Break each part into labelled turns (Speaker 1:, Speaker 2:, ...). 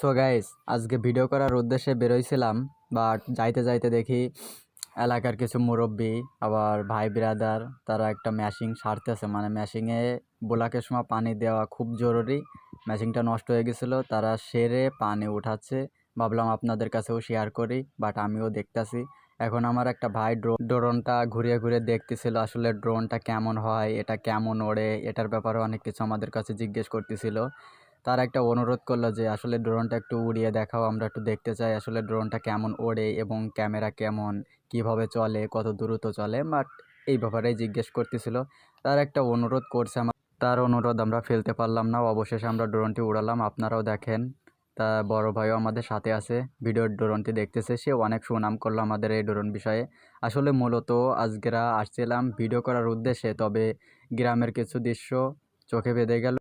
Speaker 1: So guys আজকে video করার উদ্দেশ্যে বেরোইছিলাম বাট যাইতে যাইতে দেখি এলাকার কিছু মুরব্বী, আবার ভাই ব্রাদার তারা একটা ম্যাশিং সারতেছে। মানে ম্যাশিংয়ে বোলাকের সময় পানি দেওয়া খুব জরুরি। ম্যাশিংটা নষ্ট হয়ে গেছিল, তারা সেরে পানি উঠাচ্ছে। ভাবলাম আপনাদের কাছেও শেয়ার করি বাট আমিও দেখতাছি। এখন আমার একটা ভাই ড্রো- ড্রোনটা ঘুরিয়ে ঘুরিয়ে দেখতেছিল, আসলে ড্রোনটা কেমন হয়, এটা কেমন ওড়ে, এটার ব্যাপারে অনেক কিছু আমাদের কাছে জিজ্ঞেস করতেছিল। তার একটা অনুরোধ করল যে, আসলে ড্রোনটা একটু উড়িয়ে দেখাও, আমরা একটু দেখতে চাই আসলে ড্রোনটা কেমন ওড়ে এবং ক্যামেরা কেমন, কীভাবে চলে, কত দ্রুত চলে। বাট এই ব্যাপারেই জিজ্ঞেস করতেছিল। তার একটা অনুরোধ করছে আমার, তার অনুরোধ আমরা ফেলতে পারলাম না। অবশেষে আমরা ড্রোনটি উড়ালাম। আপনারাও দেখেন, তা বড় ভাইও আমাদের সাথে আছে, ভিডিওর ড্রোনটি দেখতেছে। সে অনেক সুনাম করল আমাদের এই ড্রোন বিষয়ে। আসলে মূলত আজকেরা আসছিলাম ভিডিও করার উদ্দেশ্যে, তবে গ্রামের কিছু দৃশ্য চোখে বেঁধে গেল।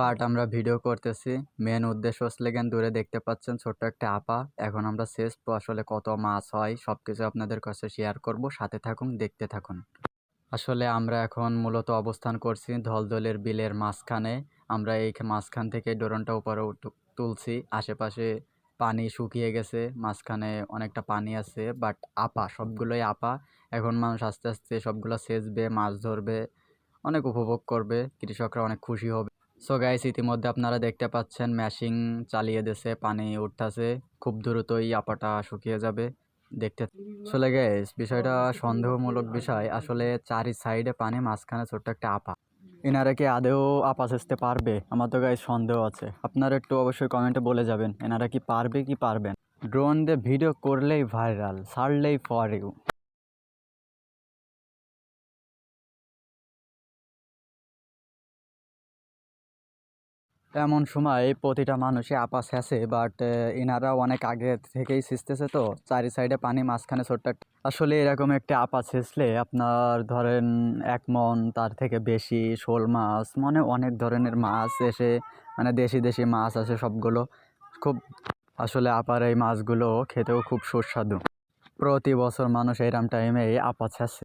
Speaker 1: বাট আমরা ভিডিও করতেছি। মেন উদ্দেশ্য হচ্ছে গেন দূরে দেখতে পাচ্ছেন ছোট্ট একটা আপা। এখন আমরা শেষ আসলে কত মাছ হয় সব কিছু আপনাদের কাছে শেয়ার করব। সাথে থাকুন, দেখতে থাকুন। আসলে আমরা এখন মূলত অবস্থান করছি ধলদলের বিলের মাঝখানে। আমরা এই মাঝখান থেকে ডোরনটা উপরে তুলছি। আশেপাশে পানি শুকিয়ে গেছে। মাঝখানে অনেকটা পানি আছে। বাট আপা, সবগুলোই আপা। এখন মানুষ আস্তে আস্তে সবগুলো সেচবে, মাছ ধরবে, অনেক উপভোগ করবে। কৃষকরা অনেক খুশি হবে। সো গাইস ইতিমধ্যে আপনারা দেখতে পাচ্ছেন ম্যাশিং চালিয়ে দিয়েছে, পানি উঠতেছে, খুব দ্রুতই আপাটা শুকিয়ে যাবে, দেখতে চলে গাইস বিষয়টা সন্দেহমূলক বিষয়, আসলে চারি সাইডে পানি, মাঝখানে ছোট্ট একটা আপা। এনারা কি আদেও আপা সেচতে পারবে? আমার তো গাইস সন্দেহ আছে। আপনারা একটু অবশ্যই কমেন্টে বলে যাবেন, এনারা কি পারবে কি পারবেন ড্রোন দিয়ে ভিডিও করলেই ভাইরাল ছাড়লেই ফর ইউ এমন সময় প্রতিটা মানুষই আপা ছেঁচে বাট এনারা অনেক আগে থেকেই ছিঁচতেছে তো, চারি সাইডে পানি, মাঝখানে ছোট্ট আসলে এরকম একটা আপা ছেঁচলে আপনার ধরেন এক মন, তার থেকে বেশি শোল মাছ মানে অনেক ধরনের মাছ এসে মানে দেশি দেশি মাছ আছে সবগুলো। খুব আসলে আপার এই মাছগুলো খেতেও খুব সুস্বাদু। প্রতি বছর মানুষ এইরাম টাইমে আপা ছেঁচে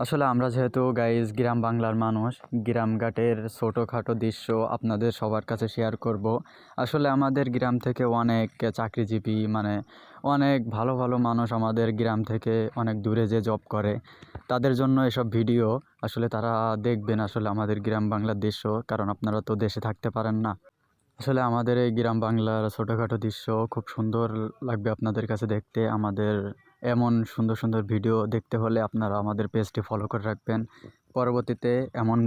Speaker 1: আসলে আমরা যেহেতু গাইজ গ্রাম বাংলার মানুষ গ্রামঘাটের ছোটোখাটো দৃশ্য আপনাদের সবার কাছে শেয়ার করব। আসলে আমাদের গ্রাম থেকে অনেক চাকরিজীবী মানে অনেক ভালো ভালো মানুষ আমাদের গ্রাম থেকে অনেক দূরে যে জব করে, তাদের জন্য এসব ভিডিও আসলে তারা দেখবেন আসলে আমাদের গ্রাম বাংলার দৃশ্য, কারণ আপনারা তো দেশে থাকতে পারেন না। আসলে আমাদের এই গ্রাম বাংলার ছোটোখাটো দৃশ্য খুব সুন্দর লাগবে আপনাদের কাছে দেখতে, আমাদের এমন সুন্দর সুন্দর ভিডিও দেখতে হলে আপনারা আমাদের পেজটি ফলো করে রাখবেন। পরবর্তীতে এমন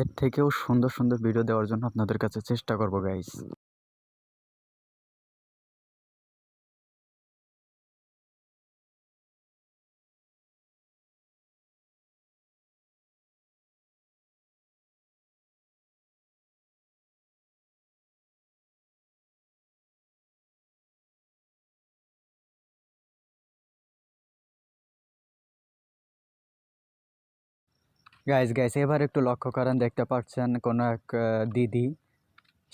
Speaker 1: এর থেকেও সুন্দর সুন্দর ভিডিও দেওয়ার জন্য আপনাদের কাছে চেষ্টা করব গাইস গাইস গাইস এবার একটু লক্ষ্য করেন, দেখতে পাচ্ছেন কোনো এক দিদি,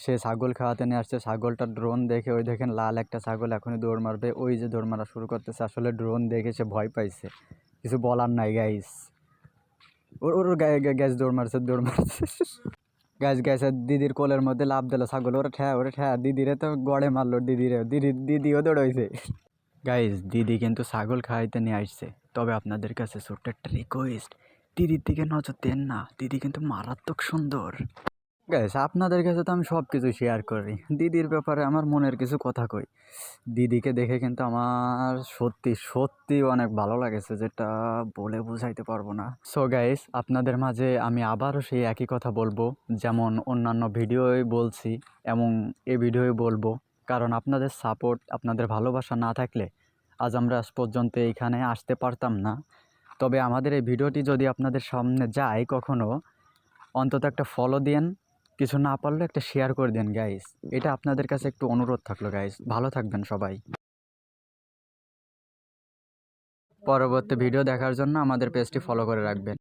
Speaker 1: সে ছাগল খাওয়াতে নিয়ে আসছে, ছাগলটা ড্রোন দেখে, ওই দেখেন লাল একটা ছাগল এখনই দৌড় মারবে, ওই যে দৌড় মারা শুরু করতেছে, আসলে ড্রোন দেখে সে ভয় পাইছে। কিছু বলার নাই গাইস ওর ওর গায়ে গ্যাস দৌড় মারছে দৌড় মারছে। গ্যাস গ্যাস দিদির কোলের মধ্যে লাভ দিল ছাগল, ওরে ঠ্যা ওরে ঠ্যা, দিদিরে তো গড়ে মারলো, দিদিরে, দিদি, দিদিও দৌড়াইছে। গাইস দিদি কিন্তু ছাগল খাওয়াইতে নিয়ে আসছে, তবে আপনাদের কাছে ছোট্ট একটা রিকোয়েস্ট দিদির দিকে নজর দেন না। দিদি কিন্তু মারাত্মক সুন্দর। গাইস আপনাদের কাছে তো আমি সব কিছু শেয়ার করি। দিদির ব্যাপারে আমার মনের কিছু কথা কই। দিদিকে দেখে কিন্তু আমার সত্যি সত্যি অনেক ভালো লাগেছে, যেটা বলে বোঝাইতে পারব না। সো গাইস আপনাদের মাঝে আমি আবারও সেই একই কথা বলব, যেমন অন্যান্য ভিডিওয় বলছি এবং এ ভিডিওয় বলব। কারণ আপনাদের সাপোর্ট আপনাদের ভালোবাসা না থাকলে আজ আমরা আজ পর্যন্ত এইখানে আসতে পারতাম না। তবে আমাদের এই ভিডিওটি যদি আপনাদের সামনে যায় কখনও অন্তত একটা ফলো দিন কিছু না পারলে একটা শেয়ার করে দিন গাইস এটা আপনাদের কাছে একটু অনুরোধ থাকল গাইস ভালো থাকবেন সবাই। পরবর্তী ভিডিও দেখার জন্য আমাদের পেজটি ফলো করে রাখবেন।